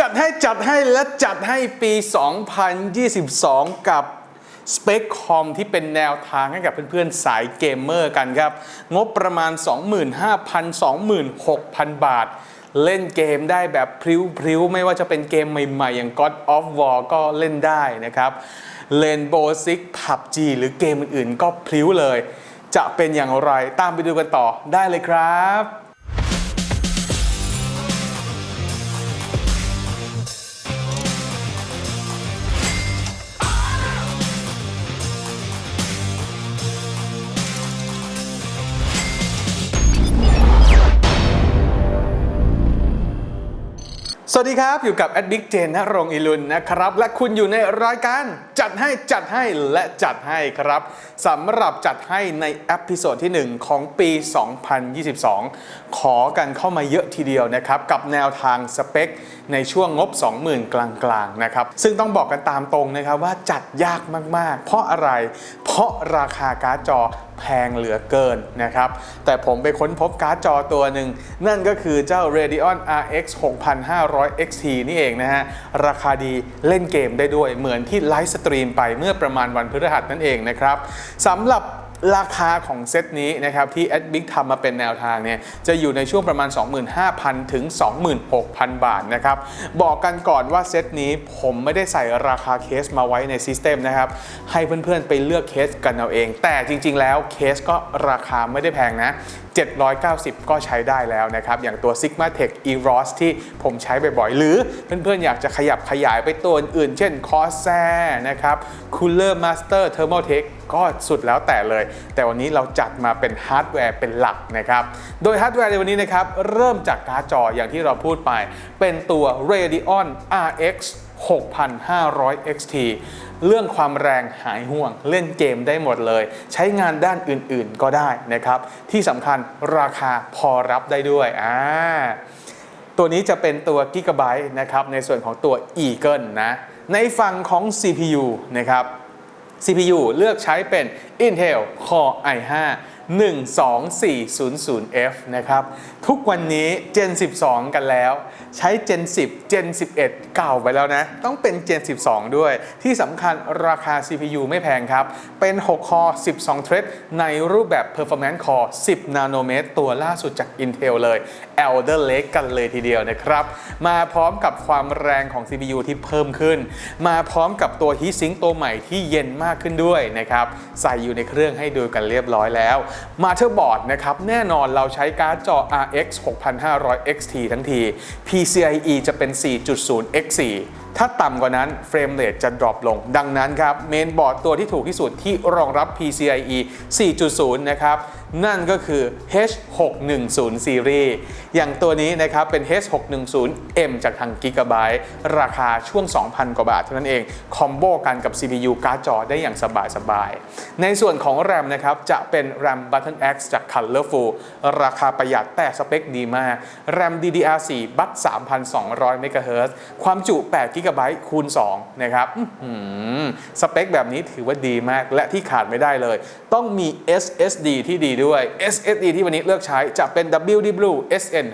จัดให้จัดให้และจัดให้ปี 2022 กับสเปคคอมที่เป็นแนวทางให้กับเพื่อนๆ สายเกมเมอร์กันครับ งบประมาณ 25,000-26,000 บาท เล่นเกมได้แบบพริ้วๆ ไม่ว่าจะเป็นเกมใหม่ๆ อย่าง God of War ก็เล่นได้นะครับ Rainbow Six PUBG หรือเกมอื่นๆ ก็พริ้วเลย จะเป็นอย่างไรตามไปดูกันต่อได้เลยครับ วัสดีครับ อยู่กับแอดดิกเจนนรงอิลุนนะครับ และคุณอยู่ในรายการจัดให้จัดให้และจัดให้ครับสำหรับจัดให้ในเอพิโซดที่ 1 ของปี 2022 ขอกันเข้ามาเยอะทีเดียวนะครับ กับแนวทางสเปค ในช่วงงบ 20,000 กลางๆนะครับ ซึ่งต้องบอกกันตามตรงนะครับว่าจัดยากมากๆ เพราะอะไร เพราะราคาการ์ดจอแพงเหลือเกินนะครับ แต่ผมไปค้นพบการ์ดจอตัวหนึ่งนั่นก็คือเจ้า Radeon RX 6500 XT นี่เองนะฮะ ราคาดีเล่นเกมได้ด้วยเหมือนที่ไลฟ์สตรีมไปเมื่อประมาณวันพฤหัสนั่นเองนะครับสำหรับ ราคาของเซตนี้นะครับที่ a d b i g ทำมาเป็นแนวทางเนี่ยจะอยู่ในช่วงประมาณ 25,000 ถึง 26,000 บาทนะครับ บอกกันก่อนว่าเซตนี้ผมไม่ได้ใส่ราคาเคสมาไว้ในซิสเต็มนะครับ ให้เพื่อนๆไปเลือกเคสกันเอาเอง แต่จริงๆแล้วเคสก็ราคาไม่ได้แพงนะ 790 ก็ใช้ได้แล้วนะครับ อย่างตัว Sigma Tech EROS ที่ผมใช้บ่อยๆ หรือเพื่อนๆอยากจะขยับขยายไปตัวอื่น เช่น Corsair นะครับ Cooler Master Thermaltake ก็สุดแล้วแต่เลย แต่วันนี้เราจัดมาเป็นฮาร์ดแวร์เป็นหลักนะครับ โดยฮาร์ดแวร์ในวันนี้นะครับ เริ่มจากการ์ดจออย่างที่เราพูดไป เป็นตัว Radeon RX 6500 XT เรื่องความแรงหายห่วง เล่นเกมได้หมดเลย ใช้งานด้านอื่นๆก็ได้นะครับ ที่สำคัญราคาพอรับได้ด้วยอ่าตัวนี้จะเป็นตัว Gigabyte นะครับ ในส่วนของตัว Eagle นะ ในฝั่งของ CPU นะครับ CPU เลือกใช้เป็น Intel Core i5 12400F นะครับ ทุกวันนี้ Gen 12 กันแล้ว ใช้ Gen 10 Gen 11 เก่าไปแล้วนะ ต้องเป็น Gen 12 ด้วย ที่สำคัญราคา CPU ไม่แพงครับ เป็น6 Core 12 Thread ในรูปแบบ Performance Core 10 นาโนเมตร ตัวล่าสุดจาก Intel เลย Elder Lake กันเลยทีเดียวนะครับ มาพร้อมกับความแรงของ CPU ที่เพิ่มขึ้น มาพร้อมกับตัว Heatsink ตัวใหม่ที่เย็นมากขึ้นด้วยนะครับ ใส่อยู่ในเครื่องให้ดูกันเรียบร้อยแล้วมาเ t อร์บอร์ดนะครับ แน่นอนเราใช้การ์ดจอ RX 6500 XT ทั้งที PCIe จะเป็น 4.0 X4 ถ้าต่ำกว่านั้นเฟรมเรทจะดรอปลง ดังนั้นครับเมนบอร์ดตัวที่ถูกที่สุดที่รองรับ PCIe 4.0 นะครับ นั่นก็คือ H610 Series อย่างตัวนี้นะครับเป็น H610M จากทาง Gigabyte ราคาช่วง 2,000 กว่าบาทเท่านั้นเอง คอมโบกันกับ CPU การ์ดจอได้อย่างสบายๆในส่วนของ RAM นะครับจะเป็น RAM Button X จาก Colorful ราคาประหยัดแต่สเปคดีมาก RAM DDR4 บัต3,200 MHz ความจุ8 GB คูณ 2 นะครับสเปคแบบนี้ถือว่าดีมากและที่ขาดไม่ได้เลย ต้องมี SSD ที่ดีด้วย SSD ที่วันนี้เลือกใช้จะเป็น WD Blue SN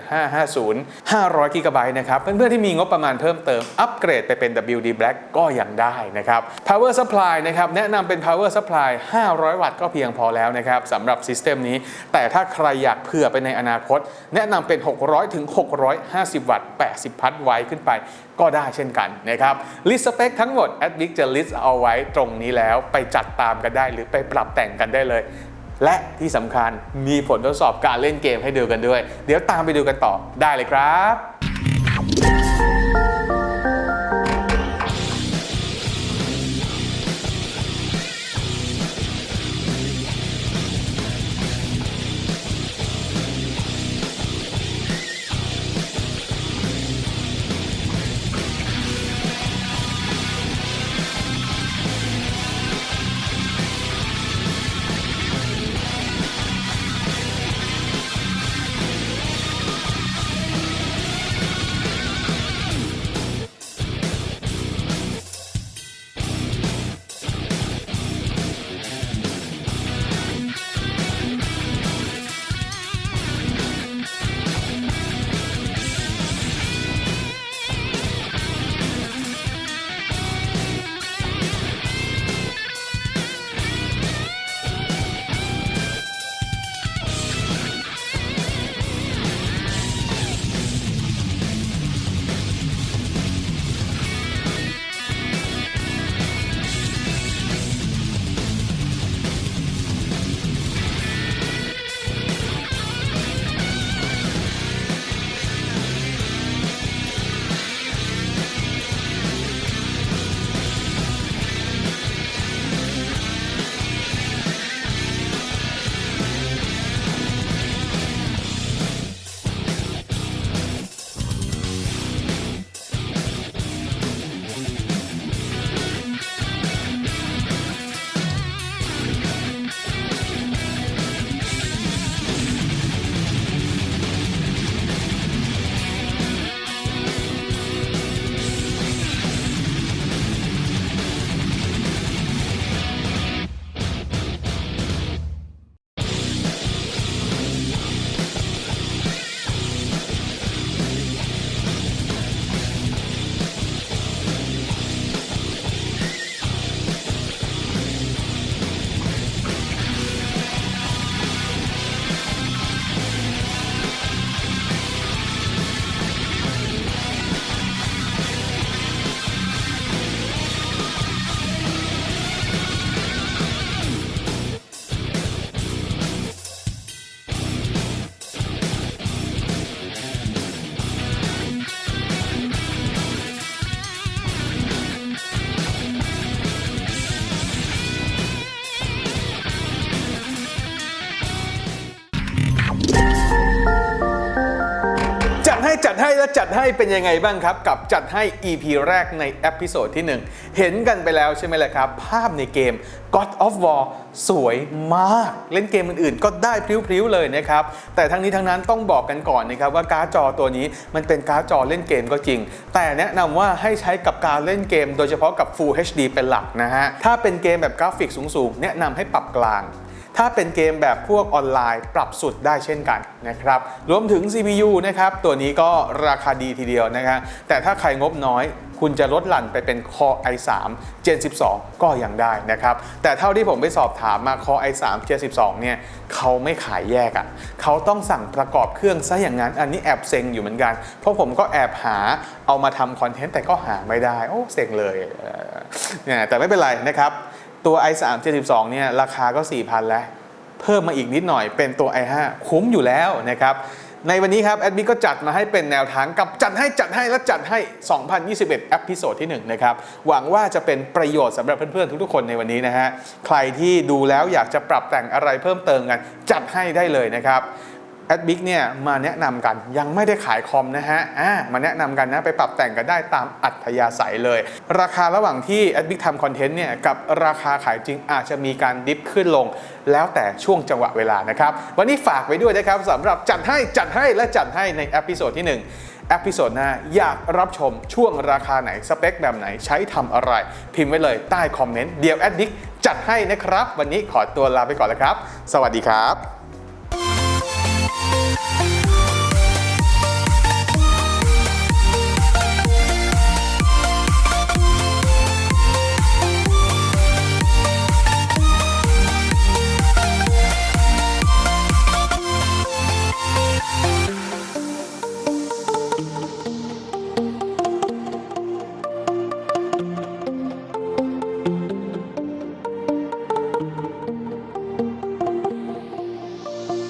550 500 GB นะครับเพื่อนๆที่มีงบประมาณเพิ่มเติม อัปเกรดไปเป็น WD Black ก็ยังได้นะครับ Power Supply นะครับแนะนำเป็น Power Supply 500 วัตต์ก็เพียงพอแล้วนะครับสำหรับซิสเต็มนี้ แต่ถ้าใครอยากเผื่อไปในอนาคต แนะนำเป็น 600ถึง650 วัตต์ 80 พัทไว้ขึ้นไป ก็ได้เช่นกันนะครับลิสต์สเปคทั้งหมดแอดวิกจะลิสต์เอาไว้ตรงนี้แล้วไปจัดตามกันได้หรือไปปรับแต่งกันได้เลย และที่สำคัญมีผลทดสอบการเล่นเกมให้ดูกันด้วย เดี๋ยวตามไปดูกันต่อได้เลยครับ จัดให้และจัดให้เป็นยังไงบ้างครับ กับจัดให้ EP แรกในเอพิโซดที่ 1 เห็นกันไปแล้วใช่ไหมล่ะครับ ภาพในเกม God of War สวยมาก เล่นเกมอื่นๆ ก็ได้พริ้วๆเลยนะครับ แต่ทั้งนี้ทั้งนั้นต้องบอกกันก่อนนะครับว่าการ์ดจอตัวนี้มันเป็นการ์ดจอเล่นเกมก็จริง แต่แนะนำว่าให้ใช้กับการเล่นเกม โดยเฉพาะกับ Full HD เป็นหลักนะฮะถ้าเป็นเกมแบบกราฟิกสูงๆ แนะนำให้ปรับกลาง ถ้าเป็นเกมแบบพวกออนไลน์ปรับสุดได้เช่นกันนะครับรวมถึง CPU นะครับตัวนี้ก็ราคาดีทีเดียวนะครับแต่ถ้าใครงบน้อยคุณจะลดหลั่นไปเป็น Core i3 Gen 12 ก็ยังได้นะครับ แต่เท่าที่ผมไปสอบถามมา Core i3 Gen 12 เนี่ยเขาไม่ขายแยกอะ่ะเขาต้องสั่งประกอบเครื่องซะอย่างนั้น อันนี้แอบเซ็งอยู่เหมือนกัน เพราะผมก็แอบหาเอามาทำคอนเทนต์แต่ก็หาไม่ได้ โอ้เซ็งเลยเนี่ยแต่ไม่เป็นไรนะครับ ตัว i3 72เนี่ยราคาก็ 4,000 แล้ว เพิ่มมาอีกนิดหน่อยเป็นตัว i5 คุ้มอยู่แล้วนะครับในวันนี้ครับแอดมิก็จัดมาให้เป็นแนวทางกับจัดให้จัดให้และจัดให้ 2021เอพิโซดที่ 1 นะครับ หวังว่าจะเป็นประโยชน์สำหรับเพื่อนๆ ทุกๆ คนในวันนี้นะฮะ ใครที่ดูแล้วอยากจะปรับแต่งอะไรเพิ่มเติมกัน จัดให้ได้เลยนะครับ แอดบิ๊กเนี่ยมาแนะนำกันยังไม่ได้ขายคอมนะฮะอ่ามาแนะนำกันนะไปปรับแต่งกันได้ตามอัธยาศัยเลย ราคาระหว่างที่แอดบิ๊กทำคอนเทนต์เนี่ยกับราคาขายจริงอาจจะมีการดิฟขึ้นลง แล้วแต่ช่วงจังหวะเวลานะครับ วันนี้ฝากไว้ด้วยนะครับสำหรับจัดให้จัดให้และจัดให้ในเอพิโซดที่ 1เอพิโซดหน้าอยากรับชมช่วงราคาไหน สเปคแบบไหนใช้ทำอะไร พิมพ์ไว้เลยใต้คอมเมนต์เดี๋ยวแอดบิ๊กจัดให้นะครับ วันนี้ขอตัวลาไปก่อนแล้วครับ สวัสดีครับ